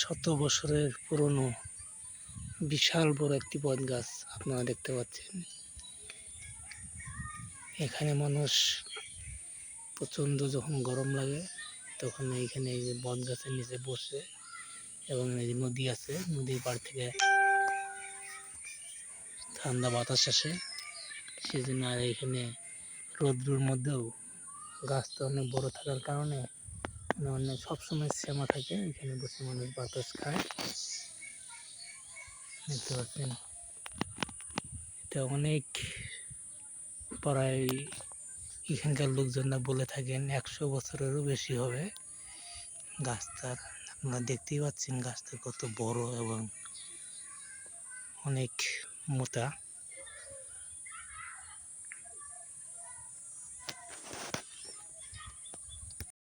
শত বছরের পুরনো বিশাল বড় একটি বট গাছ আপনারা দেখতে পাচ্ছেন। এখানে মানুষ প্রচণ্ড যখন গরম লাগে, তখন এইখানে এই যে বট গাছের নিচে বসে এবং এই যে নদী আছে, নদীর পাড় থেকে ঠান্ডা বাতাস আসে। সেই জন্য আর এখানে রৌদ্রুর মধ্যেও গাছটা অনেক বড় থাকার কারণে অনেক সবসময় শ্যামা থাকে, এখানে বসে মানুষ বাতাস খায়। দেখতে পাচ্ছেন, এটা অনেক প্রায় এখানকার লোকজনরা বলে থাকেন, একশো বছরেরও বেশি হবে গাছটার। আপনারা দেখতেই পাচ্ছেন গাছটা কত বড় এবং অনেক মোটা।